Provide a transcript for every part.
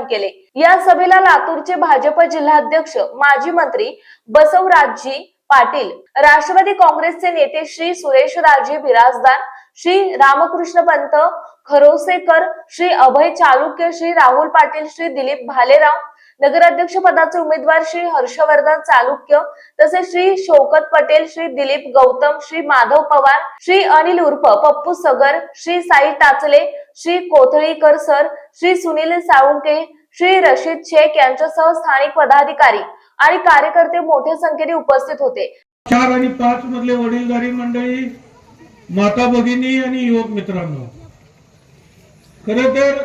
आवाहन केले. या सभेला लातूरचे भाजप जिल्हाध्यक्ष माजी मंत्री बसवराजजी पाटील राष्ट्रवादी काँग्रेसचे नेते श्री सुरेशराजे बिराजदार श्री रामकृष्ण पंत खरोसेकर श्री अभय चालुक्य श्री राहुल पाटील श्री दिलीप भालेराव नगराध्यक्ष पदाचे उमेदवार श्री हर्षवर्धन चालुक्य तसेच श्री शौकत पटेल श्री दिलीप गौतम श्री माधव पवार श्री अनिल उर्फ पप्पू सगर श्री साई टाचले श्री कोथळीकर सर श्री सुनील साळुंके श्री रशीद शेख यांच्यासह स्थानिक पदाधिकारी आणि कार्यकर्ते मोठ्या संख्येने उपस्थित होते. चार आणि पाच मधले वडीलधारी मंडळी माता भगिनी आणि युवक मित्रांनो. खर तर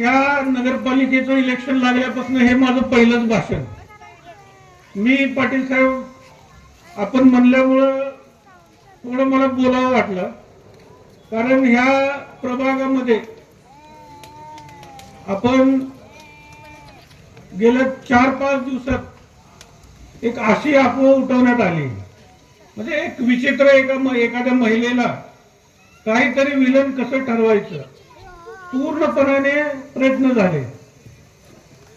या नगरपालिकेचं इलेक्शन लागल्यापासून हे माझं पहिलंच भाषण. मी पाटील साहेब आपण म्हणल्यामुळं थोडं मला बोलावं वाटलं. कारण ह्या प्रभागामध्ये आपण गेल्या चार पाच दिवसात एक अशी अफवा उठवण्यात आली. म्हणजे एक विचित्र एका एखाद्या महिलेला काहीतरी विलन कसं ठरवायचं? पूर्णपणाने प्रयत्न झाले.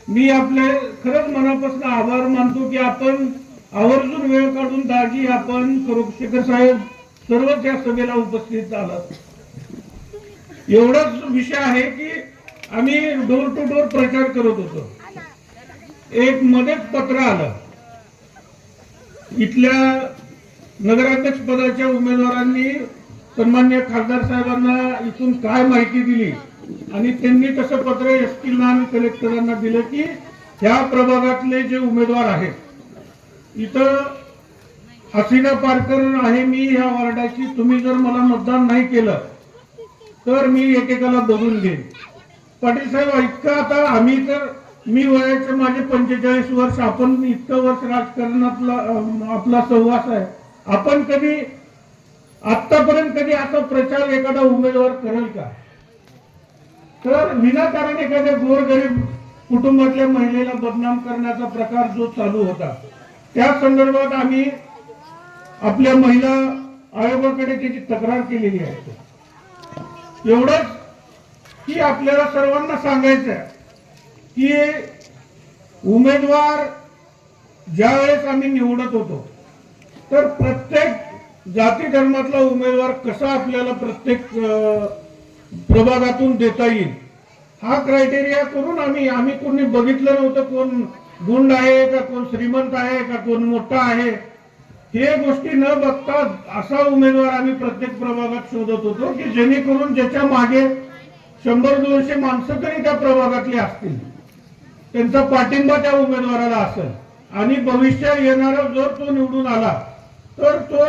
मी आपले खरंच मनापासून आभार मानतो की आपण आवर्जून वेळ काढून दाजी आपण शेखर साहेब सर्वच या सभेला उपस्थित झालात. एवढाच विषय आहे की आम्ही डोर टू डोर प्रचार करत होतो. एक मध्येच पत्र आलं. इथल्या नगराध्यक्ष पदाच्या उमेदवारांनी सन्मान्य खासदार साहेबांना इथून काय माहिती दिली? आणि त्यांनी तसं पत्र एस टी आणि कलेक्टरांना दिलं की ह्या प्रभागातले जे उमेदवार आहेत इथं हसीना पारकर आहे मी ह्या वार्डाची तुम्ही जर मला मतदान नाही केलं तर मी एकेकाला बघून घेईन. पाटील साहेब इतकं आता आम्ही तर मी वयाचे माझे पंचेचाळीस वर्ष आपण इतकं वर्ष राजकारणातला आपला सहवास आहे. आपण कधी आतापर्यंत कधी असा प्रचार एखादा उमेदवार करेल का? तर विनाकारण एखाद्या गोरगरीब कुटुंबातल्या महिलेला बदनाम करण्याचा प्रकार जो चालू होता त्या संदर्भात आम्ही आपल्या महिला आयोगाकडे त्याची तक्रार केलेली आहे. एवढंच की आपल्याला सर्वांना सांगायचं आहे की उमेदवार ज्या वेळेस आम्ही निवडत होतो तर प्रत्येक जाती धर्मातला उमेदवार कसा आपल्याला प्रत्येक अं, प्रभागातून देता येईल. हा क्रायटेरिया करून आम्ही आम्ही कोणी बघितलं नव्हतं कोण गुंड आहे का कोण श्रीमंत आहे का कोण मोठा आहे. हे गोष्टी न बघता असा उमेदवार आम्ही प्रत्येक प्रभागात शोधत होतो की जेणेकरून ज्याच्या मागे शंभर दोनशे माणसं तरी त्या प्रभागातली असतील. त्यांचा पाठिंबा त्या उमेदवाराला असेल. आणि भविष्यात येणारा जर तो निवडून आला तर तो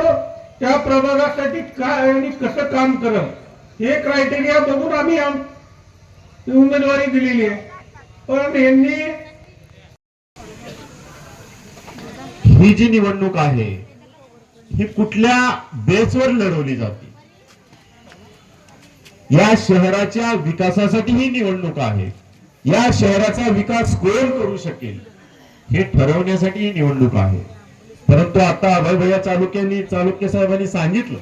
त्या प्रभागासाठी काय आणि कसं काम करत हे क्रायटेरिया बघून आम्ही उमेदवारी दिलेली आहे. पण यांनी ही जी निवडणूक आहे ही कुठल्या बेसवर लढवली जाते? या शहराच्या विकासासाठी ही निवडणूक आहे. या शहराचा विकास कोण करू शकेल हे ठरवण्यासाठी ही निवडणूक आहे. परंतु आता अभय भैया चालुक्यांनी चालुक्य साहेबांनी सांगितलं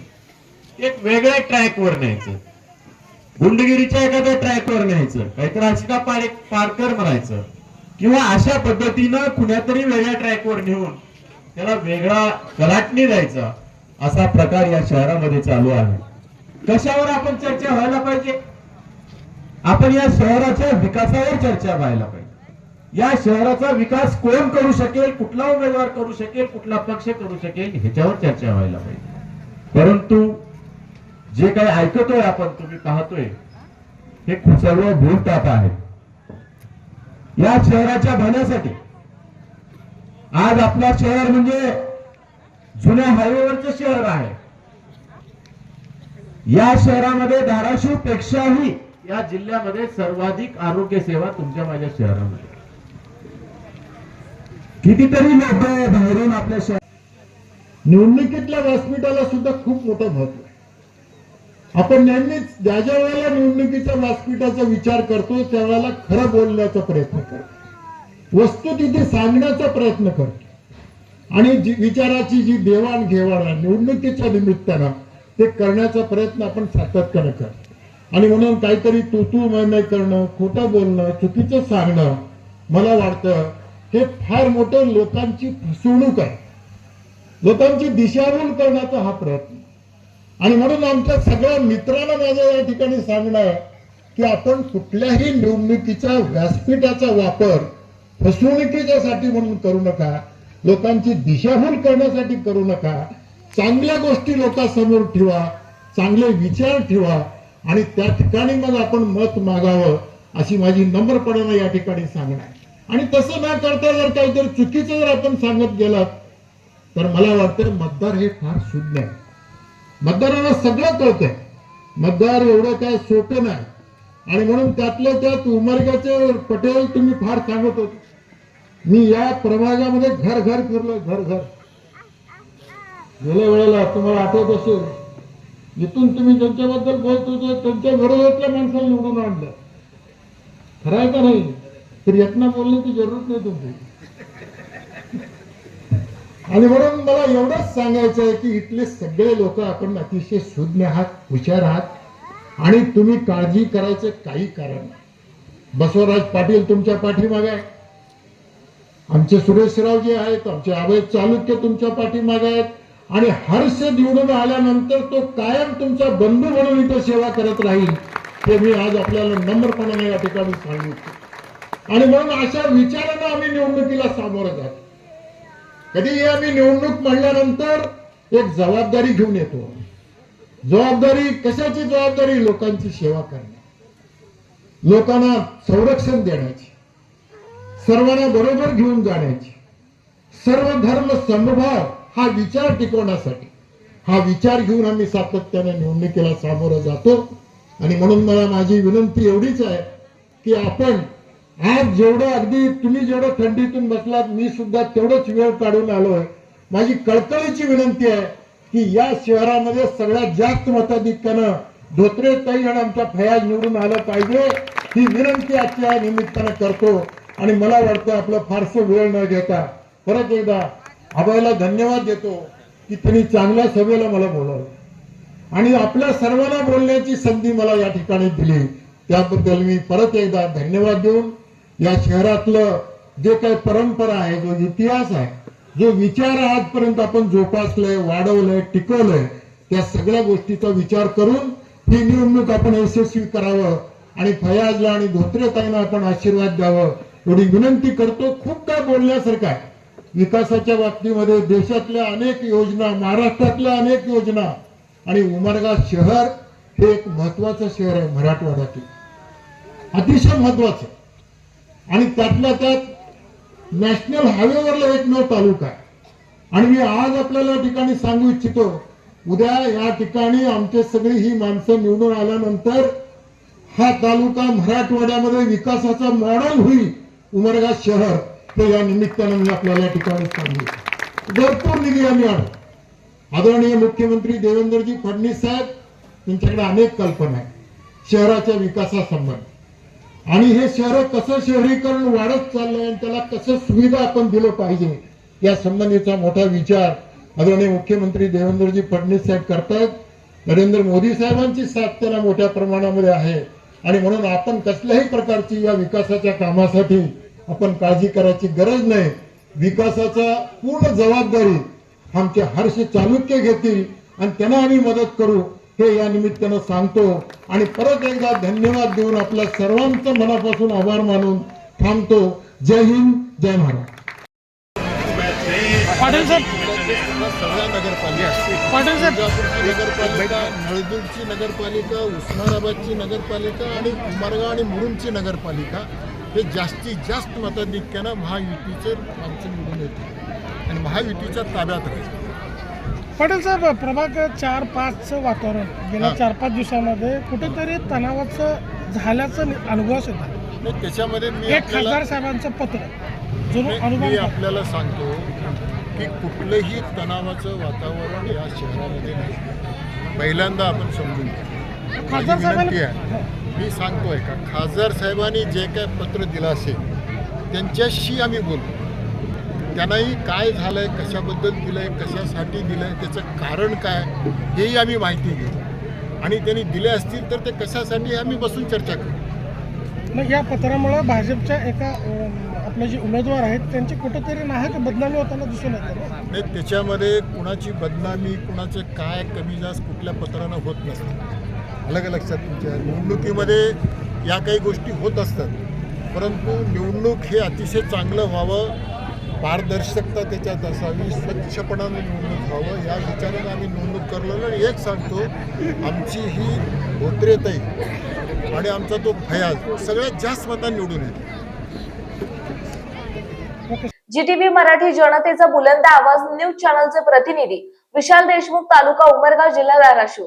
एक वेगळ्या ट्रॅकवर न्यायचं. गुंडगिरीच्या एखाद्या ट्रॅकवर न्यायचं. काहीतरी हसिका पार पारकर म्हणायचं. किंवा अशा पद्धतीनं कुण्यातरी वेगळ्या ट्रॅकवर नेऊन त्याला वेगळा कलाटणी द्यायचा. असा प्रकार या शहरामध्ये चालू आहे. कशावर आपण चर्चा व्हायला पाहिजे? आपण या शहराच्या विकासावर चर्चा व्हायला पाहिजे. या शहराचा विकास कोण करू शकेल कुठला उमेदवार करू शकेल कुठला पक्ष करू शकेल ह्याच्यावर चर्चा व्हायला पाहिजे. परंतु जे काही ऐकतोय आपण तुम्ही पाहतोय हे सर्व भूलताप आहे. या शहराच्या भल्यासाठी आज आपला शहर म्हणजे जुन्या हायवेवरचं शहर आहे. या शहरामध्ये धाराशिव पेक्षाही या जिल्ह्यामध्ये सर्वाधिक आरोग्य सेवा तुमच्या माझ्या शहरामध्ये. कितीतरी लोक बाहेरून आपल्या शहर निवडणुकीतल्या व्यासपीठाला सुद्धा खूप मोठं महत्त्व आपण नेहमीच ज्या ज्या वेळेला निवडणुकीच्या व्यासपीठाचा विचार करतो त्यावेळेला खरं बोलण्याचा प्रयत्न करतो. वस्तू तिथे सांगण्याचा प्रयत्न करतो. आणि जी विचाराची जी देवाणघेवाण आहे निवडणुकीच्या निमित्तानं ते करण्याचा प्रयत्न आपण सातत्यानं करतो. आणि म्हणून काहीतरी तू तू मैं करणं खोटं बोलणं चुकीचं सांगणं मला वाटतं हे फार मोठं लोकांची फसवणूक आहे. लोकांची दिशाभूल करण्याचा हा प्रयत्न. आणि म्हणून आमच्या सगळ्या मित्रांना माझं या ठिकाणी सांगणं की आपण कुठल्याही निवडणुकीच्या व्यासपीठाचा वापर फसवणुकीच्यासाठी म्हणून करू नका लोकांची दिशाभूल करण्यासाठी करू नका. चांगल्या गोष्टी लोकांसमोर ठेवा चांगले विचार ठेवा आणि त्या ठिकाणी मग आपण मत मागावं अशी माझी नम्रपणानं या ठिकाणी सांगणं आहे आणि तसं न करता जर काहीतरी चुकीचं जर आपण सांगत गेलात तर मला वाटतं मतदार हे फार शून्य आहे. मतदारांना सगळं कळतंय. मतदार एवढं काय सोपं नाही. आणि म्हणून त्यातल्या त्यात उमरग्याचे पटेल तुम्ही फार सांगत होते. मी या प्रभागामध्ये घर घर फिरलोय घर घर. गेल्या वेळेला तुम्हाला आठवत असेल इथून तुम्ही ज्यांच्याबद्दल बोलत होते त्यांच्या विरोधातल्या माणसाला निवडून आणलं. खरं आहे का नाही? तर यातना बोलण्याची जरूरत नाही तुमची. आणि म्हणून मला एवढंच सांगायचं आहे की इथले सगळे लोक आपण अतिशय सुज्ञ आहात हुशार आहात. आणि तुम्ही काळजी करायचं काही कारण नाही. बसवराज पाटील तुमच्या पाठीमागे आहे आमचे सुरेशराव जे आहेत आमचे अभय चालुक्य तुमच्या पाठीमागे आहेत. आणि हर्ष निवडून आल्यानंतर तो कायम तुमचा बंधू म्हणून इथं सेवा करत राहील हे मी आज आपल्याला नम्रपणाने या ठिकाणी सांगितलं आणि म्हणून अशा विचारानं आम्ही निवडणुकीला सामोरं जातो. कधीही आम्ही निवडणूक म्हणल्यानंतर एक जबाबदारी घेऊन येतो. जबाबदारी कशाची जबाबदारी? लोकांची सेवा करणे. लोकांना संरक्षण देण्याची. सर्वांना बरोबर घेऊन जाण्याची. सर्व धर्म समभाव हा विचार टिकवण्यासाठी. हा विचार घेऊन आम्ही सातत्याने निवडणुकीला सामोरं जातो. आणि म्हणून मला माझी विनंती एवढीच आहे की आपण आज जेवढं अगदी तुम्ही जेवढं थंडीतून बसलात मी सुद्धा तेवढंच वेळ काढून आलो आहे माझी कळकळीची विनंती आहे की या शहरामध्ये सगळ्यात जास्त मताधिक्यानं धोत्रे ताई आणि आमच्या फयाज निवडून आलं पाहिजे ही विनंती आजच्या निमित्तानं करतो. आणि मला वाटतं आपलं फारसं वेळ न घेता परत एकदा आबाईला धन्यवाद देतो की त्यांनी चांगल्या सभेला मला बोलावलं. आणि आपल्या सर्वांना बोलण्याची संधी मला या ठिकाणी दिली. त्याबद्दल मी परत एकदा धन्यवाद देऊन या शहरातलं जे काही परंपरा आहे जो इतिहास आहे जो विचार आजपर्यंत आपण जोपासलंय वाढवलंय टिकवलंय त्या सगळ्या गोष्टीचा विचार करून ही निवडणूक आपण यशस्वी करावं आणि फयाजला आणि धोत्रेताईंना आपण आशीर्वाद द्यावं एवढी विनंती करतो. खूप काय बोलण्यासारखं आहे. विकासाच्या बाबतीमध्ये देशातल्या अनेक योजना महाराष्ट्रातल्या अनेक योजना आणि उमरगा शहर हे एक महत्वाचं शहर आहे मराठवाड्यातील. अतिशय महत्वाचं आणि त्यातल्या त्यात नॅशनल हायवेवरला एकमेव तालुका आहे. आणि मी आज आपल्याला या ठिकाणी सांगू इच्छितो उद्या या ठिकाणी आमचे सगळी ही माणसं निवडून आल्यानंतर हा तालुका मराठवाड्यामध्ये विकासाचा मॉडेल होईल उमरगा शहर. ते या निमित्तानं मी आपल्याला या ठिकाणी सांगू भरपूर निधी आम्ही आणू. आदरणीय मुख्यमंत्री देवेंद्रजी फडणवीस साहेब त्यांच्याकडे अनेक कल्पना आहेत. शहराच्या विकासासंबंधी. आणि हे शहर कसं शहरीकरण वाढत चाललंय आणि त्याला कसं सुविधा आपण दिलं पाहिजे या संबंधीचा मोठा विचार आदरणीय मुख्यमंत्री देवेंद्रजी फडणवीस साहेब करतायत. नरेंद्र मोदी साहेबांची साथ त्याला मोठ्या प्रमाणामध्ये आहे. आणि म्हणून आपण कसल्याही प्रकारची या विकासाच्या कामासाठी आपण काळजी करायची गरज नाही. विकासाचा पूर्ण जबाबदारी आमचे हर्ष चालुक्य घेतील आणि त्यांना आम्ही मदत करू. हे या निमित्तानं सांगतो आणि परत एकदा धन्यवाद देऊन आपल्या सर्वांचं मनापासून आभार मानून थांबतो. जय हिंद जय महाराष्ट्र पाटील साहेब. पाटील साहेब. नगरपालिका नळदूरची नगरपालिका उस्मानाबादची नगरपालिका आणि उमरगा आणि मुरुमची नगरपालिका हे जास्तीत जास्त मताधिक्यानं महायुतीचे माणसं निवडून येते आणि महायुतीच्या ताब्यात राहील. पाटील साहेब प्रभाग चार पाचचं वातावरण गेल्या. चार पाच दिवसामध्ये कुठेतरी तणावाचं झाल्याचं येतात नाही, त्याच्यामध्ये मी एक आपल्याला खासदार साहेबांचं पत्र जो मी अनुभव आपल्याला सांगतो की कुठलंही तणावाचं वातावरण या शहरामध्ये नाही. पहिल्यांदा आपण समजून घेऊ. माझी खासदार विनंती साहेबांना आहे. मी सांगतोय का खासदार साहेबांनी जे काय पत्र दिलं असेल त्यांच्याशी आम्ही बोलतो त्यांनाही काय झालंय कशाबद्दल दिलंय कशासाठी दिलंय त्याचं कारण काय हेही आम्ही माहिती घेऊ आणि त्यांनी दिले असतील तर ते कशासाठी आम्ही बसून चर्चा करू. मग या पत्रामुळे भाजपच्या एका आपले जे उमेदवार आहेत त्यांची कुठेतरी नाहक बदनामी होताना दिसून येते नाही त्याच्यामध्ये कुणाची बदनामी कुणाचे काय कमी जास्त कुठल्या पत्रानं होत नसतं. अलग लक्षात तुमच्या निवडणुकीमध्ये या काही गोष्टी होत असतात. परंतु निवडणूक हे अतिशय चांगलं व्हावं पारदर्शकता त्याच्यात असावी स्वच्छपणाने निवडणूक व्हावं या विचारानं आम्ही निवडणूक करलेलं आणि एक सांगतो आमची ही धोत्रेताई आणि आमचा तो फयाज सगळ्यात जास्त मतांनी निवडून येतो. जीटीव्ही मराठी जनतेचा बुलंद आवाज न्यूज चॅनलचे प्रतिनिधी विशाल देशमुख तालुका उमरगाव जिल्हा धाराशिव.